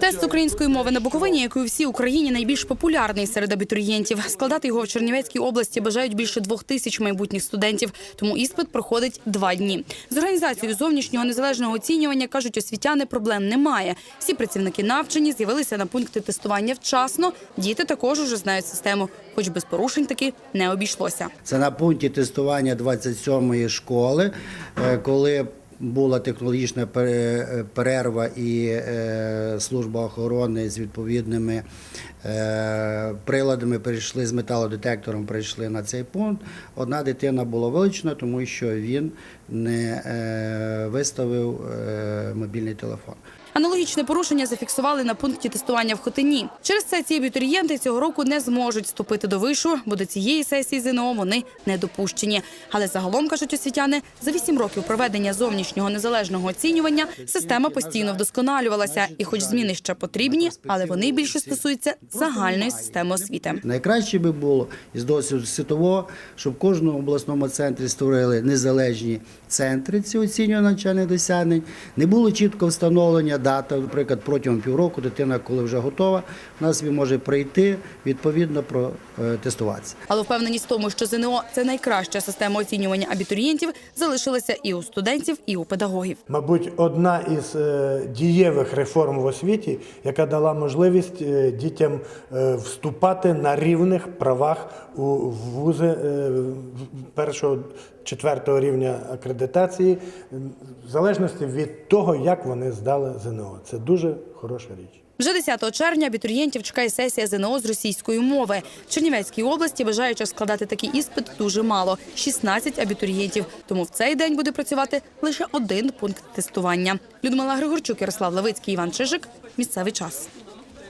Тест української мови на Буковині, як і у всій Україні, найбільш популярний серед абітурієнтів. Складати його в Чернівецькій області бажають більше двох тисяч майбутніх студентів. Тому іспит проходить два дні. З організацією зовнішнього незалежного оцінювання кажуть, освітяни проблем немає. Всі працівники навчені з'явилися на пункти тестування вчасно. Діти також уже знають систему, хоч без порушень таки не обійшлося. Це на пункті тестування 27-ї школи, е, коли була технологічна перерва і е, служба охорони з відповідними е, приладами перейшли з металодетектором, перейшли на цей пункт. Одна дитина була вилучена, тому що він не е, виставив е, мобільний телефон. Аналогічне порушення зафіксували на пункті тестування в Хотині. Через це ці абітурієнти цього року не зможуть вступити до вишу, бо до цієї сесії ЗНО вони не допущені. Але загалом кажуть освітяни, за вісім років проведення зовнішнього незалежного оцінювання система постійно вдосконалювалася. І, хоч зміни ще потрібні, але вони більше стосуються загальної системи освіти. Найкраще би було із досвіду світового, щоб в кожному обласному центрі створили незалежні центри ці оцінювання навчальних досягнень. Не було чітко встановлення дата, наприклад, протягом півроку дитина, коли вже готова, вона собі може прийти відповідно протестуватися. Але впевненість в тому, що ЗНО – це найкраща система оцінювання абітурієнтів, залишилася і у студентів, і у педагогів. Мабуть, одна із е, дієвих реформ в освіті, яка дала можливість е, дітям е, вступати на рівних правах у вузи е, першого четвертого рівня акредитації, в залежності від того, як вони здали ЗНО. Це дуже хороша річ. Вже 10 червня абітурієнтів чекає сесія ЗНО з російської мови. В Чернівецькій області бажаючих складати такий іспит дуже мало – 16 абітурієнтів. Тому в цей день буде працювати лише один пункт тестування. Людмила Григорчук, Ярослав Левицький, Іван Чижик. Місцевий час.